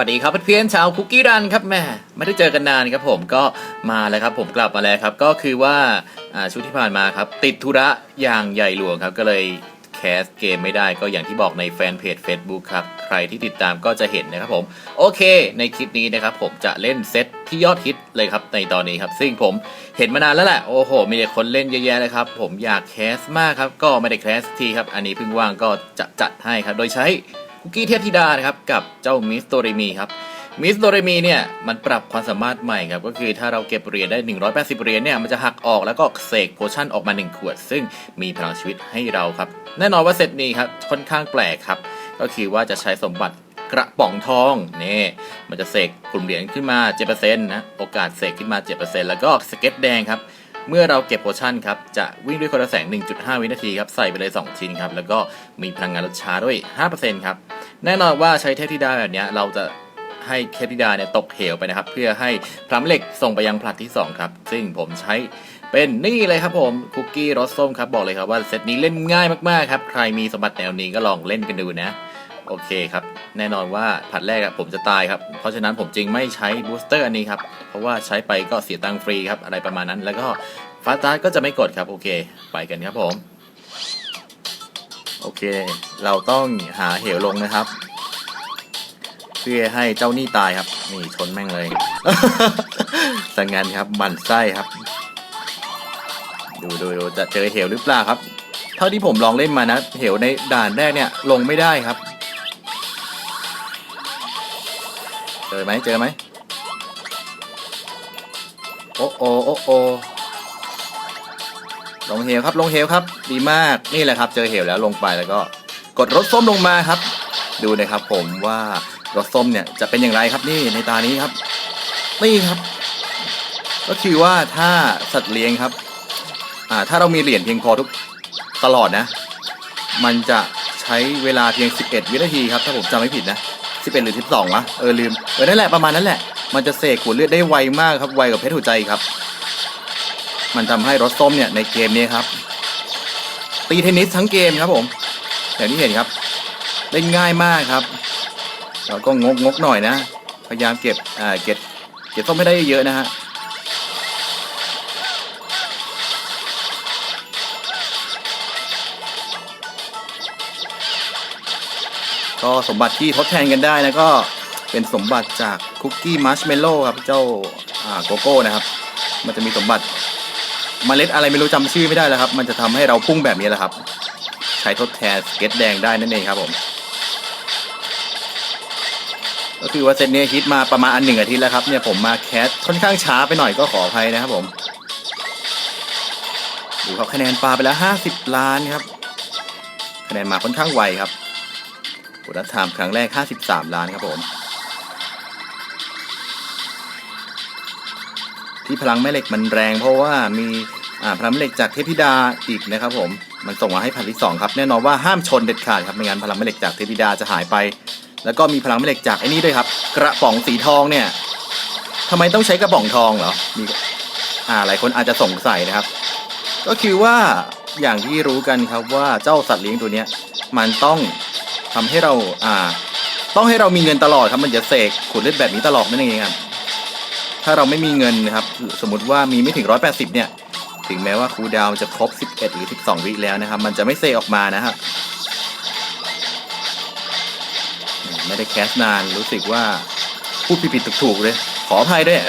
สวัสดีครับเพื่อนๆชาวคุกกี้รันครับแม่ไม่ได้เจอกันนานครับผมก็มาแล้วครับผมกลับมาแล้วครับก็คือว่าชุดที่ผ่านมาครับติดธุระอย่างใหญ่หลวงครับก็เลยแคสเกมไม่ได้ก็อย่างที่บอกในแฟนเพจ Facebook ครับ ใครที่ติดตามก็จะเห็นนะครับผม โอเค ในคลิปนี้นะครับผมจะเล่นเซตที่ยอดฮิตเลยครับในตอนนี้ครับ ซึ่งผมเห็นมานานแล้วแหละ โอ้โห มีคนเล่นเยอะแยะเลยครับ ผมอยากแคสมากครับ ก็ไม่ได้แคสทีครับ อันนี้เพิ่งว่างก็จะจัดให้ครับ โดยใช้ คุกกี้เทพธิดานะครับกับเจ้ามิสโตเรมีครับมิสโตเรมีเนี่ยมันปรับความสามารถใหม่ครับก็คือถ้าเราเก็บเหรียญได้ 180 เหรียญเนี่ยมันจะหักออกแล้วก็เสกโพชั่นออกมา 1 ขวด ซึ่งมีพลังชีวิตให้เราครับ แน่นอนว่าเซตนี้ครับค่อนข้างแปลกครับ ก็คือว่าจะใช้สมบัติกระป๋องทองนี่มันจะเสกกลุ่มเหรียญขึ้นมา 7%นะโอกาสเสกขึ้นมา 7%แล้วก็สเก็ตแดงครับเมื่อเราเก็บโพชั่นครับ จะวิ่งด้วยคนละแสง 1.5 วินาทีครับใส่ไปเลย 2 ชิ้นครับแล้วก็มีพลังงานลดช้าด้วย 5%ครับ แน่นอนว่าใช้เทพธิดาแบบนี้เราจะให้เทพธิดาเนี่ยตกเหวไปนะครับ เพื่อให้พลัมเหล็กส่งไปยังผลัดที่ 2 ครับ ซึ่งผมใช้เป็นนี่เลยครับผมคุกกี้รสส้มครับบอกเลยครับว่าเซตนี้เล่นง่ายมากๆครับ ใครมีสมบัติแนวนี้ก็ลองเล่นกันดูนะ โอเคครับ แน่นอนว่าผัดแรกผมจะตายครับ เพราะฉะนั้นผมจึงไม่ใช้บูสเตอร์อันนี้ครับ เพราะว่าใช้ไปก็เสียตังค์ฟรีครับอะไรประมาณนั้น แล้วก็ฟาสตาร์ก็จะไม่กดครับโอเค ไปกันครับผม โอเค เราต้องหาเหวลงนะครับ เพื่อให้เจ้านี่ตายครับ นี่ชนแม่งเลย สังงานครับมันไส้ครับ ดูดูดูจะเจอเหวหรือเปล่าครับ เท่าที่ผมลองเล่นมานะ เหวในด่านแรกเนี่ยลงไม่ได้ครับ เจอไหมเจอไหมโอ้โอโอ้โอ ลงเหวครับลงเหวครับ ดีมากนี่แหละครับเจอเหวแล้วลงไปแล้วก็กดรถส้มลงมาครับ ดูนะครับผมว่ารถส้มเนี่ยจะเป็นอย่างไรครับนี่ในตานี้ครับนี่ครับ ก็คือว่าถ้าสัตว์เลี้ยงครับอ่าถ้าเรามีเหรียญเพียงพอทุกตลอดนะ มันจะใช้เวลาเพียง 11 วินาทีครับถ้าผมจำไม่ผิดนะ11หรือ12วะเออลืมเออนั่นแหละประมาณนั้นแหละมันจะเสกขวดเลือดได้ไวมากครับไวกว่าเพชรหัวใจครับ มันทำให้รถส้มเนี่ยในเกมนี้ครับ ตีเทนนิสทั้งเกมครับผมอย่างที่เห็นครับ เล่นง่ายมากครับเราก็งกงกหน่อยนะ พยายามเก็บอ่าเก็บเก็บส้มให้ได้เยอะนะฮะก็สมบัติที่ทดแทนกันได้นะก็เป็นสมบัติจากคุกกี้มัชเมลโล่ครับเจ้าอาโกโก้นะครับ มันจะมีสมบัติ เมล็ดอะไรไม่รู้จำชื่อไม่ได้แล้วครับ มันจะทำให้เราพุ่งแบบนี้แหละครับ ใช้ทดแทนสเก็ตแดงได้นั่นเองครับผมก็คือว่าเซตเนี้ยฮิตมาประมาณอันหนึ่งอาทิตย์แล้วครับเนี่ยผมมาแคสค่อนข้างช้าไปหน่อยก็ขออภัยนะครับผมดูครับคะแนนปลาไปแล้วห้าสิบล้านครับ คะแนนมาค่อนข้างไวครับกดรัฐามครั้งแรก 53 ล้านครับผม ที่พลังแม่เหล็กมันแรง เพราะว่ามีพลังแม่เหล็กจากเทพธิดาอีกนะครับผมมันส่งมาให้พันที่สองครับแน่นอนว่าห้ามชนเด็ดขาดครับไม่งั้นพลังแม่เหล็กจากเทพธิดาจะหายไป แล้วก็มีพลังแม่เหล็กจากไอ้นี่ด้วยครับ กระป๋องสีทองเนี่ยทำไมต้องใช้กระป๋องทองเหรอมีอ่าหลายคนอาจจะสงสัยนะครับ ก็คือว่าอย่างที่รู้กันครับว่าเจ้าสัตว์เลี้ยงตัวเนี้ยมันต้องทำให้เราอ่า ต้องให้เรามีเงินตลอดครับมันจะเสกขวดเลือดแบบนี้ตลอดนั่นเองครับ ถ้าเราไม่มีเงินนะครับ สมมติว่ามีไม่ถึง 180 เนี่ย ถึงแม้ว่าคูดาวจะครบ 11 หรือ 12 วิแล้วนะครับ มันจะไม่เซออกมานะครับ ไม่ได้แคสนานรู้สึกว่าพูดผิดๆถูกๆเลย ขออภัยด้วย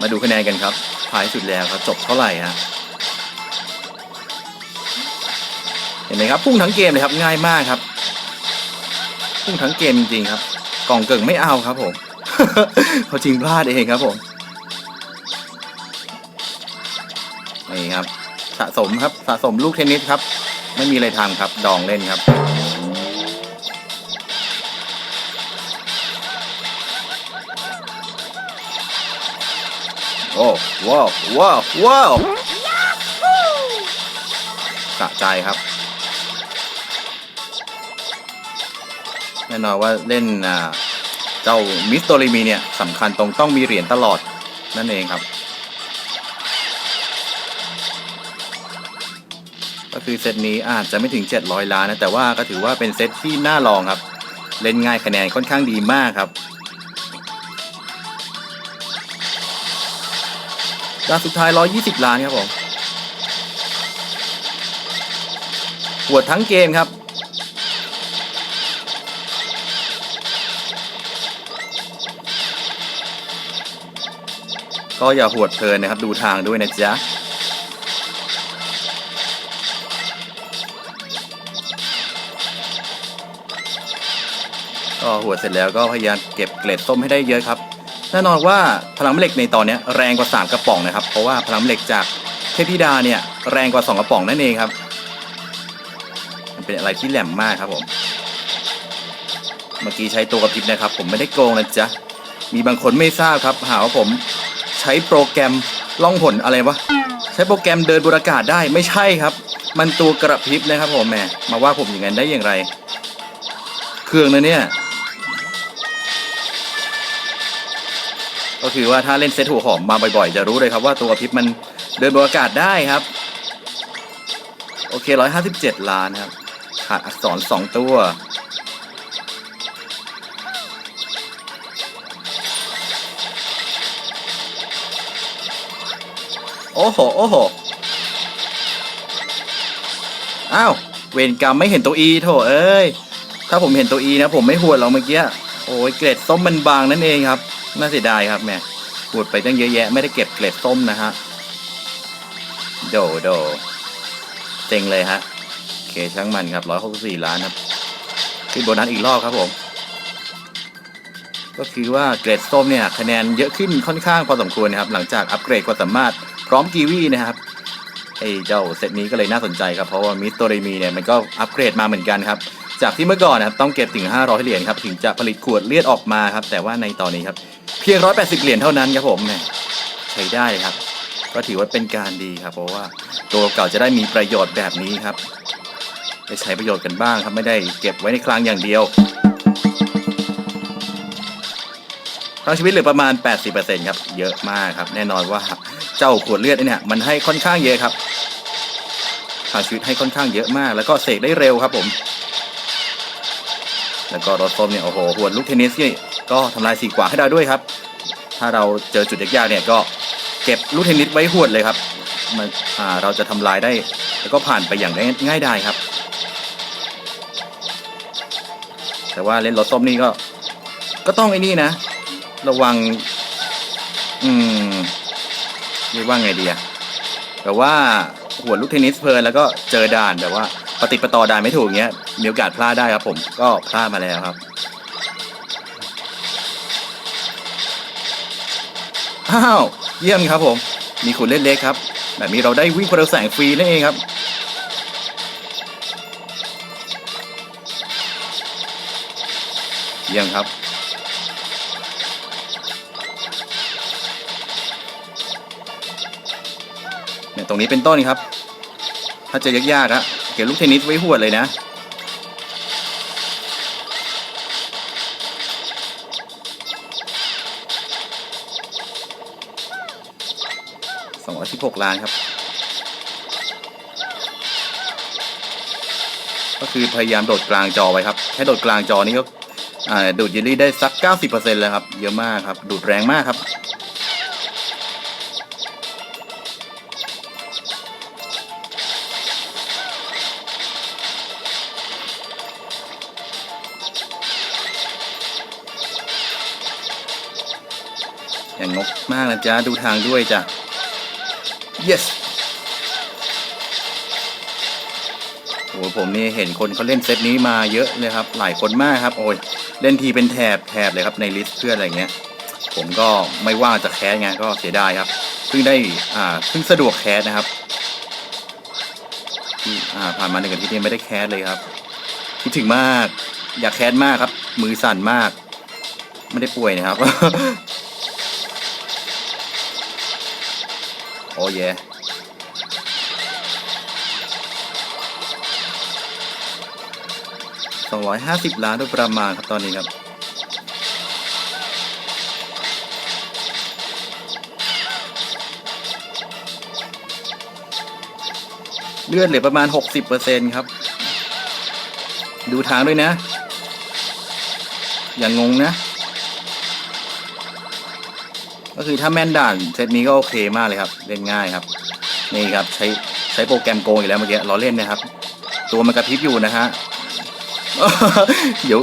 มาดูคะแนนกันครับท้ายสุดแล้วครับจบเท่าไหร่ฮะเห็นไหมครับพุ่งทั้งเกมเลยครับง่ายมากครับ พุ่งทั้งเกมจริงๆครับ กล่องเกิ่งไม่เอาครับผมเขาจริงพลาดเองครับผมนี่ครับ สะสมครับสะสมลูกเทนนิสครับ ไม่มีอะไรทำครับ ดองเล่นครับ โอ้ว้าวว้าวว้าวสะใจครับ น่นอนว่าเล่นเจ้ามิสโตริมีเนี่ยสำคัญตรงต้องมีเหรียญตลอดนั่นเองครับ ก็คือเซตนี้อาจจะไม่ถึง 700 ล้านนะ แต่ว่าก็ถือว่าเป็นเซตที่น่าลองครับ เล่นง่ายคะแนนค่อนข้างดีมากครับด่านสุดท้าย 120 ล้านครับผมหวดทั้งเกมครับ ก็อย่าหวดเพลินนะครับ ดูทางด้วยนะจ๊ะก็หัวดเสร็จแล้วก็พยายามเก็บเกล็ดส้มให้ได้เยอะครับแน่นอนว่าพลังเหล็กในตอนนี้แรงกว่า 3 กระป๋องนะครับ เพราะว่าพลังเหล็กจากเทพธิดาเนี่ยแรงกว่า 2 กระป๋องนั่นเองครับ มันเป็นอะไรที่แหลมมากครับผม เมื่อกี้ใช้ตัวกระพริบนะครับ ผมไม่ได้โกงนะจ๊ะ มีบางคนไม่ทราบครับ หาว่าผม ใช้โปรแกรมล่องหนอะไรวะใช้โปรแกรมเดินบนอากาศได้ไม่ใช่ครับ มันตัวกระพริบนะครับผมแหมมาว่าผมอย่างนั้นได้อย่างไร เครื่องนะเนี่ย ก็คือว่าถ้าเล่นเซตหัวหอมมาบ่อยๆ จะรู้เลยครับว่าตัวกระพริบมันเดินบนอากาศได้ครับ โอเค157ล้านครับ ขาดอักษร2ตัว อ้โหโอ้โหอ้าวเวรกรรมไม่เห็นตัวอีโถเอ้ยถ้าผมเห็นตัวอีนะ ผมไม่หวดหรอกเมื่อกี้โอ้ยเกล็ดส้มมันบางนั่นเองครับน่าเสียดายครับแม่หวดไปตั้งเยอะแยะไม่ได้เก็บเกล็ดส้มนะฮะโดโดเต็งเลยฮะเคช่างมันครับร้อยหกสี่ล้านครับขึ้นโบนัสอีกรอบครับผม ก็คือว่าเกรดส้มเนี่ยคะแนนเยอะขึ้นค่อนข้างพอสมควรนะครับ หลังจากอัปเกรดความสามารถ ร้อมกีวีนะครับไอ้เจ้าเซตนี้ก็เลยน่าสนใจครับ เพราะว่ามิสโตเรมีเนี่ยมันก็อัปเกรดมาเหมือนกันครับ จากที่เมื่อก่อนนะครับต้องเก็บถึง 500 เหรียญครับถึงจะผลิตขวดเลือดออกมาครับ แต่ว่าในตอนนี้ครับเพียง 180 เหรียญเท่านั้นครับผมแหมใช้ได้ครับ ก็ถือว่าเป็นการดีครับ เพราะว่าตัวเก่าจะได้มีประโยชน์แบบนี้ครับได้ใช้ประโยชน์กันบ้างครับไม่ได้เก็บไว้ในคลังอย่างเดียวพลังชีวิตเหลือประมาณ 80%ครับ เยอะมากครับ แน่นอนว่า เจ้าขวดเลือดเนี่ยมันให้ค่อนข้างเยอะครับพลังชีวิตให้ค่อนข้างเยอะมาก แล้วก็เสกได้เร็วครับผม แล้วก็รถส้มเนี่ยโอ้โหหวดลูกเทนนิสนี่ก็ทำลายสีกว่าให้ได้ด้วยครับ ถ้าเราเจอจุดยากๆเนี่ยก็เก็บลูกเทนนิสไว้หวดเลยครับมันอ่าเราจะทำลายได้ แล้วก็ผ่านไปอย่างง่ายได้ครับ แต่ว่าเล่นรถส้มนี่ก็ ก็ต้องไอ้นี่นะ ระวัง อืม เรียกว่าไงดีอะแบบว่าหัวลูกเทนนิสเพลินแล้วก็เจอด่านแบบว่าปฏิปต่อด่านไม่ถูกเงี้ยมีโอกาสพลาดได้ครับผมก็พลาดมาแล้วครับอ้าวเยี่ยมครับผม มีขุนเล่นเล็กครับ แบบนี้เราได้วิ่งคนเร็วแสงฟรีนั่นเองครับเยี่ยมครับ รงนี้เป็นต้นครับ ถ้าเจะยากๆอะเก็บลูกเทนนิสไว้หวดเลยนะสองร้อยสิบหกล้านครับ ก็คือพยายามโดดกลางจอไว้ครับ แค่โดดกลางจอนี้ก็ดูดเยลลี่ได้สัก 90%เลยครับ เยอะมากครับ ดูดแรงมากครับ อย่างงกมากนะจ๊ะ ดูทางด้วยจ้ะ yes โอ้ผมนี่เห็นคนเขาเล่นเซตนี้มาเยอะเลยครับ หลายคนมากครับ โอ้ย เล่นทีเป็นแถบแถบเลยครับในลิสต์เพื่อนอะไรเงี้ย ผมก็ไม่ว่างจะแคสไงก็เสียดายครับ เพิ่งได้ อ่า เพิ่งสะดวกแคสนะครับที่อ่า ผ่านมาหนึ่งอาทิตย์นี้ไม่ได้แคสเลยครับ คิดถึงมาก อยากแคสมากครับ มือสั่นมาก ไม่ได้ป่วยนะครับ โอ้เยสองร้อยห้าสิบล้านโดยประมาณครับตอนนี้ครับเลือดเหลือประมาณหกสิบเปอร์เซ็นครับ ดูทางด้วยนะ อย่างงงนะ ก็คือถ้าแม่นด่านเซตนี้ก็โอเคมากเลยครับ เล่นง่ายครับ นี่ครับใช้ใช้โปรแกรมโกงอีกแล้วเมื่อกี้ล้อเล่นนะครับ ตัวมันกระพริบอยู่นะฮะเดี๋ยว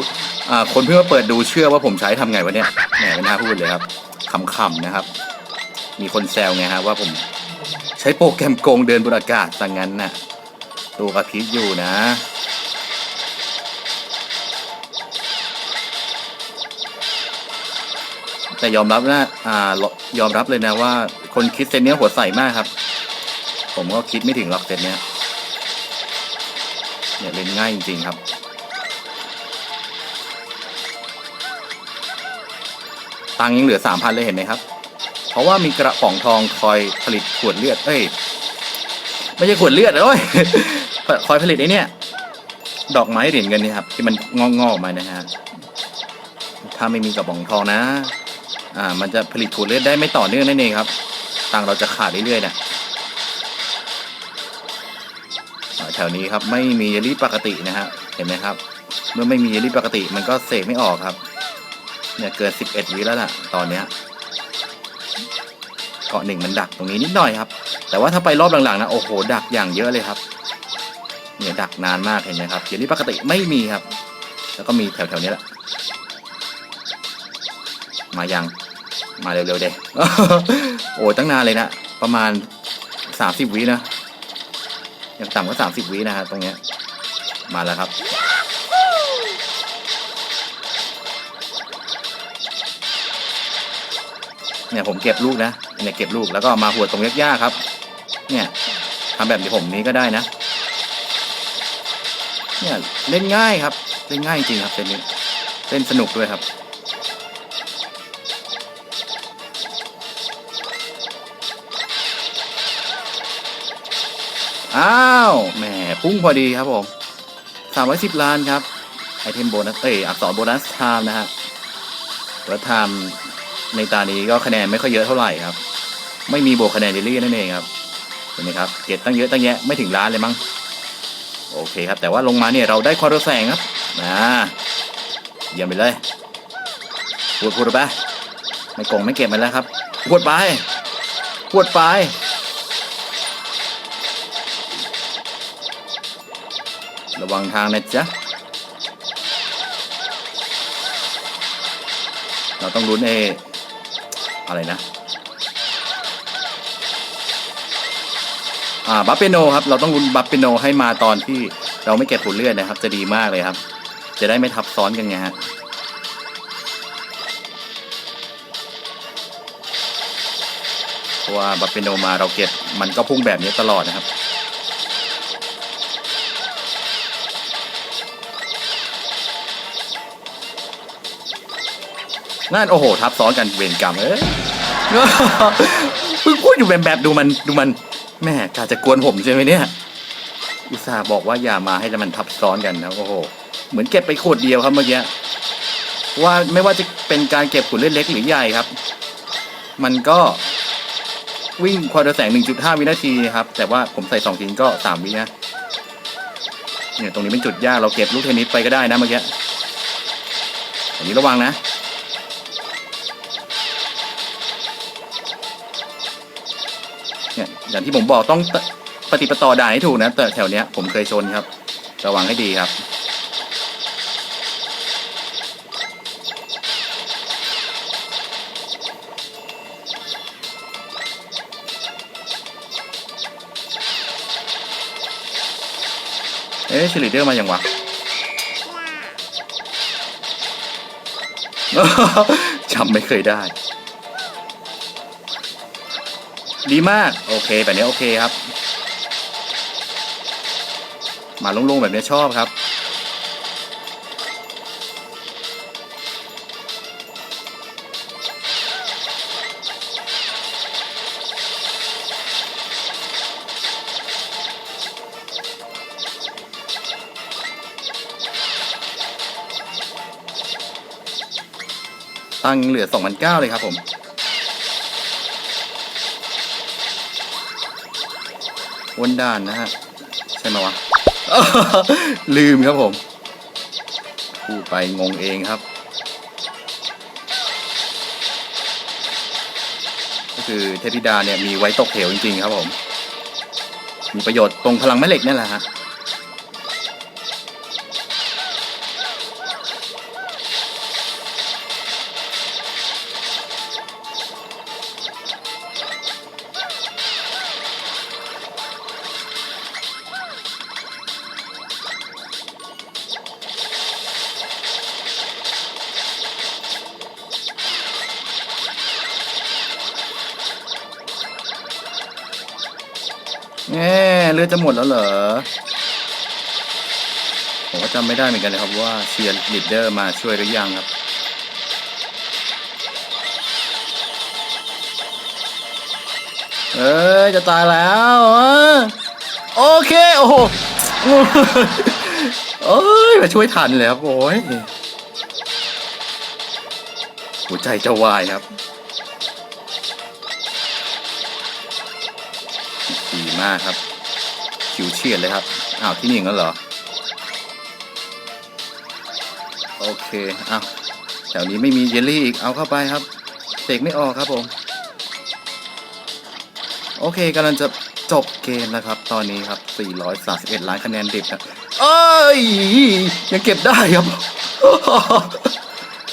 คนเพิ่งมาเปิดดูเชื่อว่าผมใช้ทำไงวะเนี่ยแหมไม่น่าพูดเลยครับขำๆนะครับ มีคนแซวไงฮะว่าผมใช้โปรแกรมโกงเดินบนอากาศสังงั้นน่ะ ตัวกระพริบอยู่นะ แต่ยอมรับนะอ่ายอมรับเลยนะว่า คนคิดเซตเนี้ยหัวใสมากครับ ผมก็คิดไม่ถึงหรอกเซตเนี้ยเนี่ยเล่นง่ายจริงๆครับตังค์ยังเหลือสามพันเลยเห็นไหมครับ เพราะว่ามีกระป๋องทองคอยผลิตขวดเลือด เอ้ย ไม่ใช่ขวดเลือดโอ้ยคอยผลิตไอ้เนี่ยดอกไม้เหรียญเงินนี่ครับ ที่มันงอกๆออกมานะฮะ ถ้าไม่มีกระป๋องทองนะ อ่ามันจะผลิตขวเลือดได้ไม่ต่อเนื่องนั่นเองครับ ตังเราจะขาดเรื่อยๆนะอ่าแถวนี้ครับไม่มีเยลลี่ปกตินะฮะเห็นไหมครับ เมื่อไม่มีเยลลี่ปกติมันก็เสกไม่ออกครับ เนี่ยเกินสิบเอ็ดวิแล้วล่ะตอนเนี้ยเกาะหนึ่งมันดักตรงนี้นิดหน่อยครับ แต่ว่าถ้าไปรอบหลังๆนะโอ้โหดักอย่างเยอะเลยครับเนี่ยดักนานมากเห็นไหมครับเยวนี้ปกติไม่มีครับ แล้วก็มีแถวๆนี้แหละ มายังมาเร็วๆเด็โอ้ตั้งนานเลยนะ ประมาณสามสิบวินะยังต่ำกว่าสามสิบวินะครับตรงเนี้ยมาแล้วครับเนี่ยผมเก็บลูกนะเนี่ยเก็บลูกแล้วก็มาหัวตรงยากๆครับ เนี่ยทำแบบที่ผมนี้ก็ได้นะ เนี่ยเล่นง่ายครับ เล่นง่ายจริงครับเซตนี้เล่นสนุกด้วยครับ อ้าวแหมพุ่งพอดีครับผมสามร้อยสิบล้านครับไอเทมโบนัสเอ้ยอักษรโบนัสไทม์นะฮะแล้วไทม์ในตานี้ก็คะแนนไม่ค่อยเยอะเท่าไหร่ครับ ไม่มีบวกคะแนนเดลี่นั่นเองครับเห็นไหมครับเก็บตั้งเยอะตั้งแยะไม่ถึงล้านเลยมั้งโอเคครับ แต่ว่าลงมาเนี่ยเราได้ควอเตอร์แสงครับนะเยี่ยมไปเลยพูดพูดไปไม่กงไม่เก็บมันแล้วครับพูดไปพูดไป ระวังทางนะจ๊ะ เราต้องลุ้นเออะไรนะ อ่าบัฟเปโนครับ เราต้องลุ้นบัฟเปโนให้มาตอนที่เราไม่เก็บผลเลือดนะครับ จะดีมากเลยครับ จะได้ไม่ทับซ้อนกันไงฮะเพราะว่าบัฟเปโนมาเราเก็บมันก็พุ่งแบบนี้ตลอดนะครับ นั่นโอ้โห ทับซ้อนกันเวรกรรมเอ้ยเพิ่งพูดอยู่แบบแบบดูมันดูมันแม่กาจะกวนผมใช่ไหมเนี่ย อุตส่าห์บอกว่าอย่ามาให้มันทับซ้อนกันนะโอ้โห เหมือนเก็บไปขวดเดียวครับเมื่อกี้ว่าไม่ว่าจะเป็นการเก็บขวดเล็กๆหรือใหญ่ครับ มันก็วิ่งควอเตอร์แสง 1.5 วินาทีครับ แต่ว่าผมใส่2ทีก็ 3 วินะเนี่ยตรงนี้เป็นจุดยากเราเก็บลูกเทนนิสไปก็ได้นะเมื่อกี้อันนี้ระวังนะ อย่างที่ผมบอกต้องปฏิปต่อด่านให้ถูกนะแต่แถวเนี้ยผมเคยชนครับ ระวังให้ดีครับ เอ๊ะชลิเดอร์มาอย่างวะจำไม่เคยได้ ดีมาก โอเคแบบนี้โอเคครับ มาลงๆแบบนี้ชอบครับ ตังเหลือ2,009เลยครับผม วนด้านนะฮะ ใช่ไหมวะ ลืมครับผม พูดไปงงเองครับ ก็คือเทพธิดาเนี่ยมีไว้ตกเหวจริง ๆ ครับผม มีประโยชน์ตรงพลังแม่เหล็กนี่แหละฮะ แง่เลือดจะหมดแล้วเหรอ ผมก็จำไม่ได้เหมือนกันนะครับว่าเชียร์ลีดเดอร์มาช่วยหรือยังครับ เอ้ย จะตายแล้วโอเค โอ้โหเอ้ย มาช่วยทันเลยครับโอ้ยหัวใจจะวายครับ ดีมากครับคิวเฉียดเลยครับอ้าวที่นี่งั้นเหรอ โอเคอ้าวแถวนี้ไม่มีเยลลี่อีกเอาเข้าไปครับเสกไม่ออกครับผม โอเคกำลังจะจบเกมแล้วครับ ตอนนี้ครับ 431 ล้านคะแนนดิบนะเอ้ย ยังเก็บได้ครับ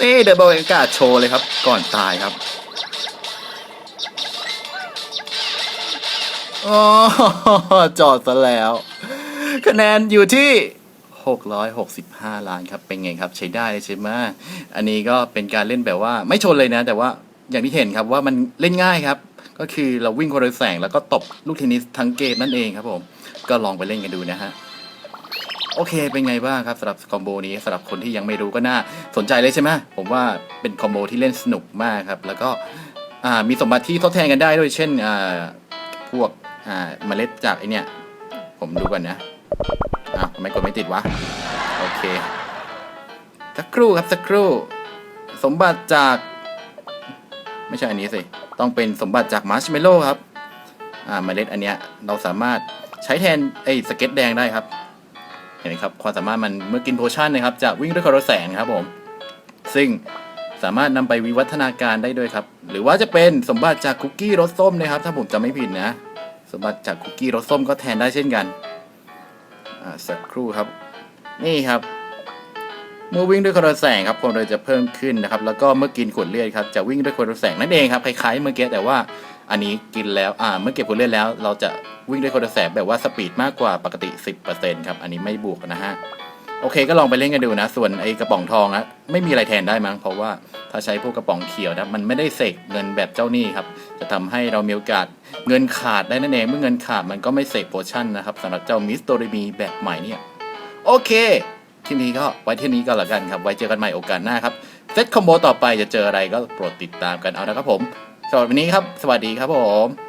นี่เดบเบิลเอกาศโชว์เลยครับ ก่อนตายครับ อ๋อจอดซะแล้ว คะแนนอยู่ที่ 665 ล้านครับ เป็นไงครับ ใช้ได้เลยใช่ไหมอันนี้ก็เป็นการเล่นแบบว่าไม่ชนเลยนะ แต่ว่าอย่างที่เห็นครับว่ามันเล่นง่ายครับ ก็คือเราวิ่งคนละแสงแล้วก็ตบลูกเทนนิสทั้งเกมนั่นเองครับผม ก็ลองไปเล่นกันดูนะฮะโอเค เป็นไงบ้างครับสำหรับคอมโบนี้สำหรับคนที่ยังไม่รู้ก็น่าสนใจเลยใช่ไหมผมว่าเป็นคอมโบที่เล่นสนุกมากครับ แล้วก็มีสมบัติที่ทดแทนกันได้ด้วยเช่นพวก อ่าเมล็ดจากไอเนี่ย ผมดูก่อนนะอ้าวทำไมกดไม่ติดวะ โอเค สักครู่ครับสักครู่ สมบัติจาก ไม่ใช่อันนี้สิ ต้องเป็นสมบัติจากมาร์ชเมลโล่ครับ อ่าเมล็ดอันเนี้ยเราสามารถใช้แทนไอ้สเก็ตแดงได้ครับ เห็นไหมครับ ความสามารถมันเมื่อกินโพชั่นนะครับจะวิ่งด้วยคาร์แสงครับผม ซึ่งสามารถนำไปวิวัฒนาการได้ด้วยครับ หรือว่าจะเป็นสมบัติจากคุกกี้รสส้มนะครับ ถ้าผมจำไม่ผิดนะ สมบัติจากคุกกี้รสส้มก็แทนได้เช่นกันอ่าสักครู่ครับ นี่ครับเมื่อวิ่งด้วยคาร์แสงครับความเร็วจะเพิ่มขึ้นนะครับ แล้วก็เมื่อกินขวดเลือดครับจะวิ่งด้วยคาร์แสงนั่นเองครับคล้ายๆเมื่อกี้แต่ว่าอันนี้กินแล้วอ่าเมื่อเก็บขวดเลือดแล้ว เราจะวิ่งด้วยคาร์แสงแบบว่าสปีดมากกว่าปกติ 10%ครับอันนี้ไม่บวกนะฮะโอเคก็ลองไปเล่นกันดูนะ ส่วนไอ้กระป๋องทองนะไม่มีอะไรแทนได้มั้งเพราะว่าถ้าใช้พวกกระป๋องเขียวนะมันไม่ได้เสกเงินแบบเจ้าหนี้ครับจะทำให้เรามีโอกาส เงินขาดได้นั่นเองเมื่อเงินขาดมันก็ไม่เสกโพชั่นนะครับสำหรับเจ้ามิสโตรีมีแบบใหม่เนี่ยโอเคทีนี้ก็ไว้ที่นี้ก็แล้วกันครับ ไว้เจอกันใหม่โอกาสหน้าครับเซตคอมโบต่อไปจะเจออะไรก็โปรดติดตามกันเอานะครับผมสำหรับวันนี้ครับ สวัสดีครับผม